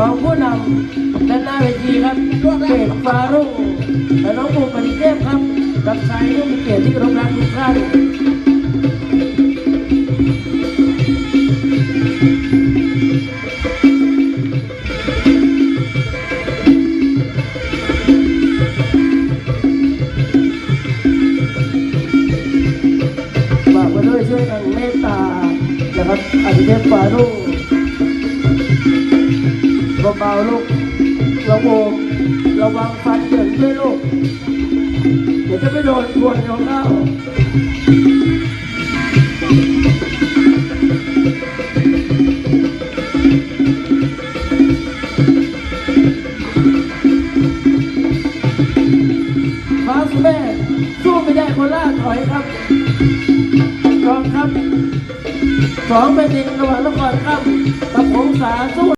สองผู้นำด้านหน้าเวทีครับเอกฟารุ่งและน้องบูปฏิเทพครับกับชายผู้มีเกียรติที่รพรักทุกท่านฝากไว้ด้วยช่วยกันเมตตานะครับอธิเทพฟารุ่ง เบาๆลูกระวงระวังฟันเหยินด้วยลูก เดี๋ยวจะไปโดนควนเขาเขาฟาสุแม่สู้ไม่ได้คนล่าถอยครับรองครับสองเป็นดินระหว่างนครค่ำกับผงสาสู้